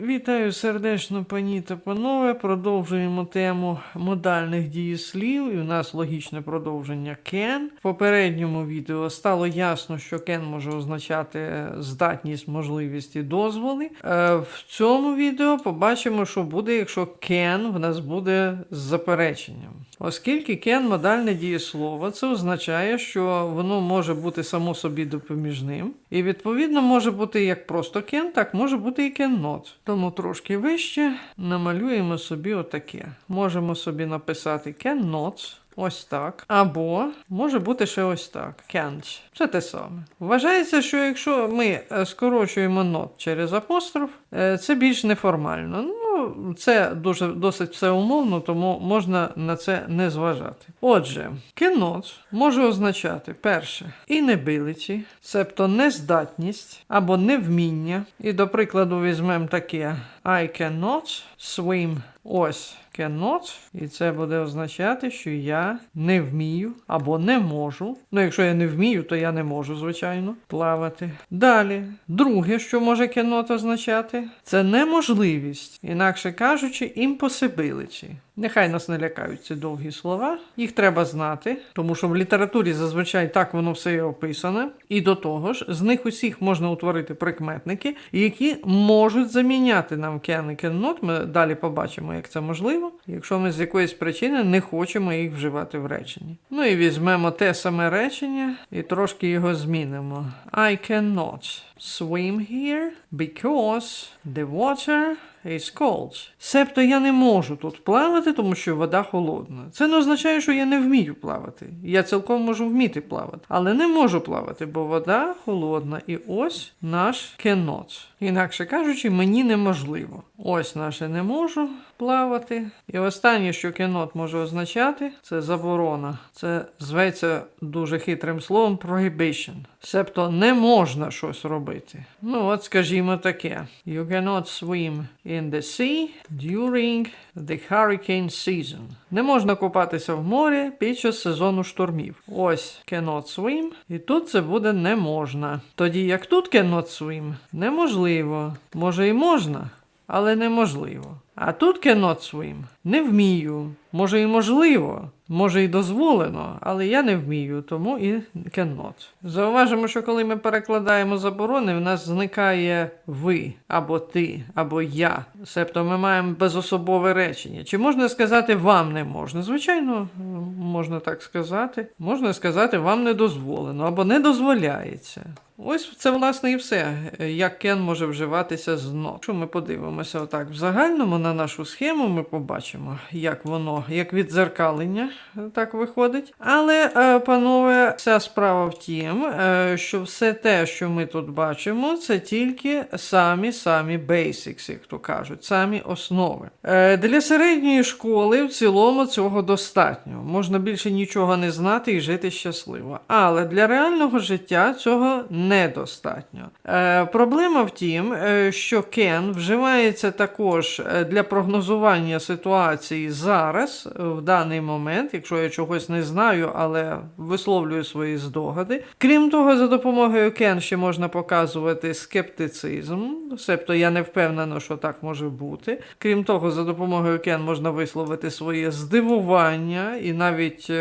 Вітаю сердечно, пані та панове. Продовжуємо тему модальних дієслів. І у нас логічне продовження can. В попередньому відео стало ясно, що can може означати здатність, можливість і дозволи. Е, В цьому відео побачимо, що буде, якщо can в нас буде з запереченням. Оскільки can модальне дієслово, це означає, що воно може бути само собі допоміжним, і відповідно може бути як просто can, так може бути і not. Тому трошки вище намалюємо собі отаке. Можемо собі написати not. Ось так. Або може бути ще ось так. Can't. Це те саме. Вважається, що якщо ми е, скорочуємо not через апостроф, е, це більш неформально. Це дуже досить все умовно, тому можна на це не зважати. Отже, кіноц може означати перше inability, себто нездатність або невміння. І до прикладу візьмемо таке I cannot swim. Ось cannot, і це буде означати, що я не вмію або не можу. Ну, якщо я не вмію, то я не можу, звичайно, плавати. Далі, друге, що може cannot означати, це неможливість, інакше кажучи, impossibility. Нехай нас не лякають ці довгі слова, їх треба знати, тому що в літературі зазвичай так воно все і описане. І до того ж, з них усіх можна утворити прикметники, які можуть заміняти нам can і cannot. Ми далі побачимо, як це можливо, якщо ми з якоїсь причини не хочемо їх вживати в реченні. Ну і візьмемо те саме речення і трошки його змінимо. I cannot swim here because the water is cold. Себто я не можу тут плавати, тому що вода холодна. Це не означає, що я не вмію плавати. Я цілком можу вміти плавати, але не можу плавати, бо вода холодна. І ось наш cannot. Інакше кажучи, мені неможливо. Ось наше не можу плавати. І останнє, що cannot може означати, це заборона. Це зветься дуже хитрим словом prohibition. Себто не можна щось робити. Ну, от скажімо таке: You cannot swim in the sea during the hurricane season. Не можна купатися в морі під час сезону штормів. Ось cannot swim, і тут це буде не можна. Тоді як тут cannot swim, неможливо. Може і можна, але неможливо. А тут cannot swim не вмію. Може і можливо, може і дозволено, але я не вмію, тому і cannot. Зауважимо, що коли ми перекладаємо заборони, в нас зникає ви, або ти, або я. Себто ми маємо безособове речення. Чи можна сказати вам не можна? Звичайно, можна так сказати. Можна сказати, вам не дозволено або не дозволяється. Ось це, власне, і все, як кен може вживатися з not. Якщо ми подивимося отак в загальному на нашу схему, ми побачимо, як воно, як відзеркалення так виходить. Але, е, панове, вся справа в тім, е, що все те, що ми тут бачимо, це тільки самі-самі basics, як то кажуть, самі основи. Е, Для середньої школи в цілому цього достатньо. Можна більше нічого не знати і жити щасливо. Але для реального життя цього недостатньо. Е, Проблема в тім, е, що can вживається також е, для прогнозування ситуації зараз, в даний момент, якщо я чогось не знаю, але висловлюю свої здогади. Крім того, за допомогою can ще можна показувати скептицизм, себто я не впевнена, що так може бути. Крім того, за допомогою can можна висловити своє здивування і навіть,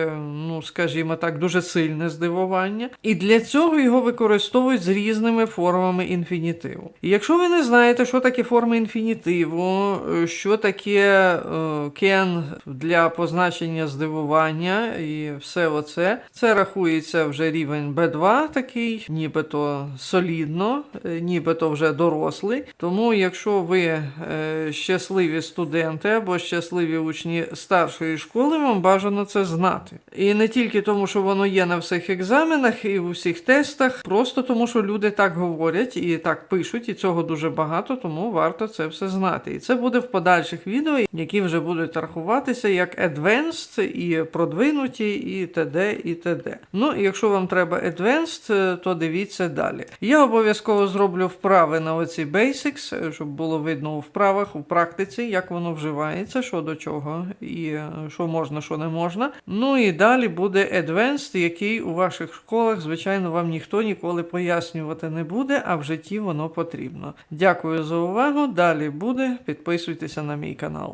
ну скажімо так, дуже сильне здивування. І для цього його використовують з різними формами інфінітиву. І якщо ви не знаєте, що таке форми інфінітиву, е, що таке е, can для позначення здивування і все оце, це рахується вже рівень B2 такий, нібито солідно, е, нібито вже дорослий. Тому, якщо ви щасливі студенти або щасливі учні старшої школи, вам бажано це знати. І не тільки тому, що воно є на всіх екзаменах і в усіх тестах, просто тому, що люди так говорять і так пишуть, і цього дуже багато, тому варто це все знати. І це буде в подальших відео, які вже будуть рахуватися як advanced і продвинуті, і т.д. і т.д. Ну, якщо вам треба advanced, то дивіться далі. Я обов'язково зроблю вправи на оці basics, щоб було видно у вправах, у практиці, як воно вживається, що до чого, і що можна, що не можна. Ну і далі буде advanced, який у ваших школах, звичайно, вам ніхто ніколи пояснювати не буде, а в житті воно потрібно. Дякую за увагу. Далі буде. Підписуйтеся на мій канал.